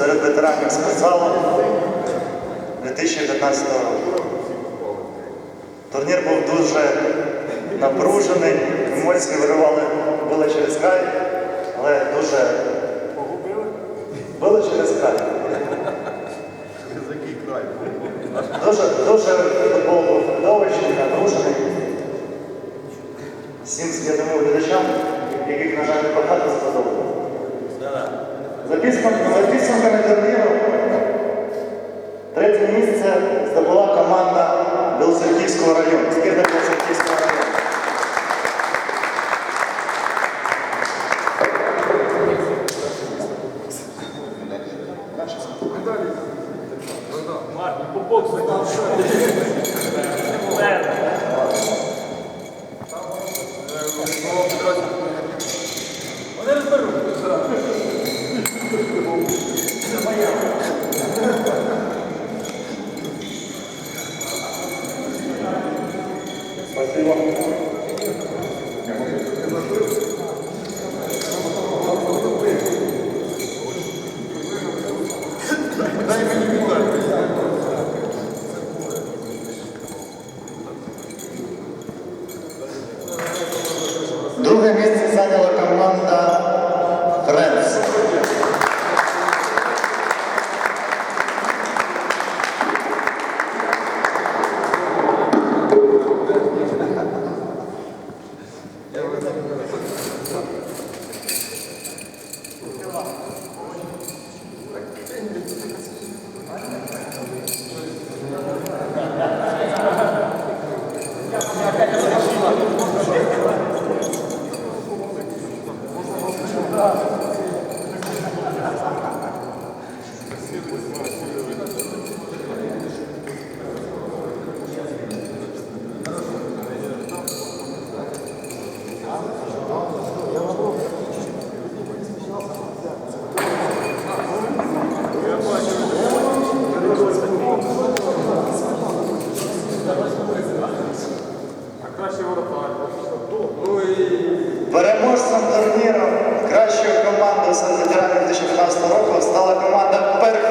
серед ветеранів спортзалу 2015 року. Турнір був дуже напружений, емоції виривали, були через край, але дуже були через край. Дуже, дуже За підсумками, за підсумками турніру третє місце здобула команда Білоцерківського району, збірна Білоцерківського району. Спасибо. Переможцем турніру кращою командою серед ветеранів 2015 року стала команда Перфект.